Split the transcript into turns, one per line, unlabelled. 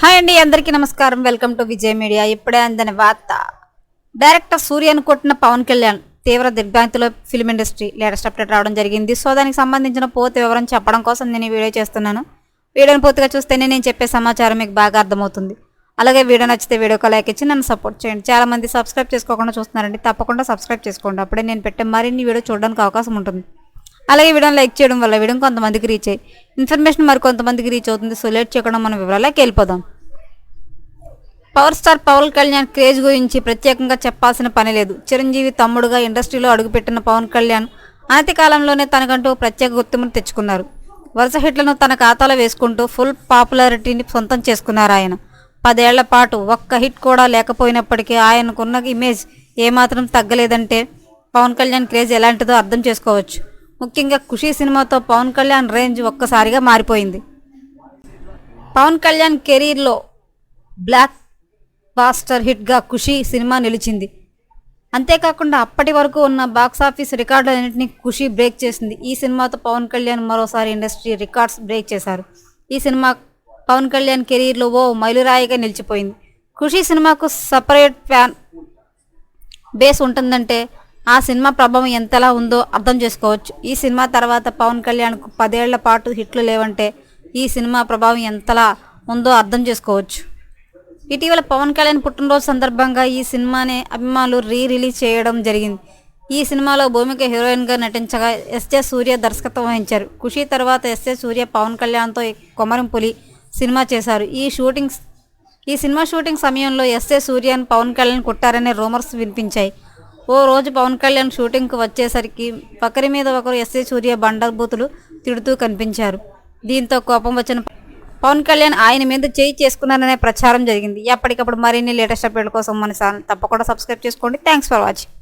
Hi అండి అందరికీ నమస్కారం. Welcome to Vijay media. ఇప్పుడే అందని వార్త. డైరెక్టర్ సూర్యను కొట్టిన పవన్ కళ్యాణ్ తీవ్ర దిగ్భ్రాంతిలో ఫిల్మ్ ఇండస్ట్రీ లేటెస్ట్ అప్డేట్ రావడం జరిగింది. సో దానికి సంబంధించిన పూర్తి వివరం చెప్పడం కోసం నేను ఈ వీడియో చేస్తున్నాను. వీడియోని పూర్తిగా చూస్తేనే నేను చెప్పే సమాచారం మీకు బాగా అర్థమవుతుంది. అలాగే వీడియో నచ్చితే వీడియోకి లైక్ ఇచ్చి నన్ను సపోర్ట్ చేయండి. చాలామంది సబ్స్క్రైబ్ చేసుకోకుండా చూస్తున్నారండి. తప్పకుండా సబ్స్క్రైబ్ చేసుకోండి. అప్పుడే నేను పెట్టే మరిన్ని వీడియో చూడడానికి అవకాశం ఉంటుంది. అలాగే వీడియోని లైక్ చేయడం వల్ల వీడియో కొంతమందికి రీచ్ అయ్యి ఇన్ఫర్మేషన్ మరి కొంతమందికి రీచ్ అవుతుంది. సో లేట్ చేయకుండా మనం వివరాలకి వెళ్ళిపోదాం. Power star Pawan Kalyan craze గురించి ప్రత్యేకంగా చెప్పాల్సిన పని లేదు. చిరంజీవి తమ్ముడుగా ఇండస్ట్రీలో అడుగుపెట్టిన పవన్ కళ్యాణ్ అనతి కాలంలోనే తనకంటూ ప్రత్యేక గుర్తింపును తెచ్చుకున్నారు. వరుస హిట్లను తన ఖాతాలో వేసుకుంటూ ఫుల్ పాపులారిటీని సొంతం చేసుకున్నారు ఆయన. పదేళ్ళ పాటు ఒక్క హిట్ కూడా లేకపోయినప్పటికీ ఆయనకున్న ఇమేజ్ ఏమాత్రం తగ్గలేదంటే పవన్ కళ్యాణ్ క్రేజ్ ఎలాంటిదో అర్థం చేసుకోవచ్చు. ముఖ్యంగా ఖుషీ సినిమాతో పవన్ కళ్యాణ్ రేంజ్ ఒక్కసారిగా మారిపోయింది. పవన్ కళ్యాణ్ కెరీర్లో బ్లాక్ బాస్టర్ హిట్గా ఖుషీ సినిమా నిలిచింది. అంతేకాకుండా అప్పటి వరకు ఉన్న బాక్సాఫీస్ రికార్డులన్నింటినీ ఖుషి బ్రేక్ చేసింది. ఈ సినిమాతో పవన్ కళ్యాణ్ మరోసారి ఇండస్ట్రీ రికార్డ్స్ బ్రేక్ చేశారు. ఈ సినిమా పవన్ కళ్యాణ్ కెరీర్లో ఓ మైలురాయిగా నిలిచిపోయింది. ఖుషి సినిమాకు సపరేట్ ఫ్యాన్ బేస్ ఉంటుందంటే ఆ సినిమా ప్రభావం ఎంతలా ఉందో అర్థం చేసుకోవచ్చు. ఈ సినిమా తర్వాత పవన్ కళ్యాణ్కు పదేళ్ళ పాటు హిట్లు లేవంటే ఈ సినిమా ప్రభావం ఎంతలా ఉందో అర్థం చేసుకోవచ్చు. ఇటీవల పవన్ కళ్యాణ్ పుట్టినరోజు సందర్భంగా ఈ సినిమాని అభిమానులు రీ రిలీజ్ చేయడం జరిగింది. ఈ సినిమాలో భూమిక హీరోయిన్గా నటించగా ఎస్జే సూర్య దర్శకత్వం వహించారు. ఖుషి తర్వాత ఎస్జే సూర్య పవన్ కళ్యాణ్తో కొమరం పులి సినిమా చేశారు. ఈ షూటింగ్ ఈ సినిమా షూటింగ్ సమయంలో ఎస్ఏ సూర్యన్ పవన్ కళ్యాణ్ కొట్టారనే రూమర్స్ వినిపించాయి. ఓ రోజు పవన్ కళ్యాణ్ షూటింగ్కు వచ్చేసరికి ఒకరి మీద ఒకరు ఎస్ఏ సూర్య బండర్బూతులు తిడుతూ కనిపించారు. దీంతో కోపం వచ్చిన పవన్ కళ్యాణ్ ఆయన మీద చేయి చేసుకున్నారనే ప్రచారం జరిగింది. ఎప్పటికప్పుడు మరిన్ని లేటెస్ట్ అప్డేట్ కోసం మన ఛానల్ తప్పకుండా సబ్స్క్రైబ్ చేసుకోండి. Thanks for watching.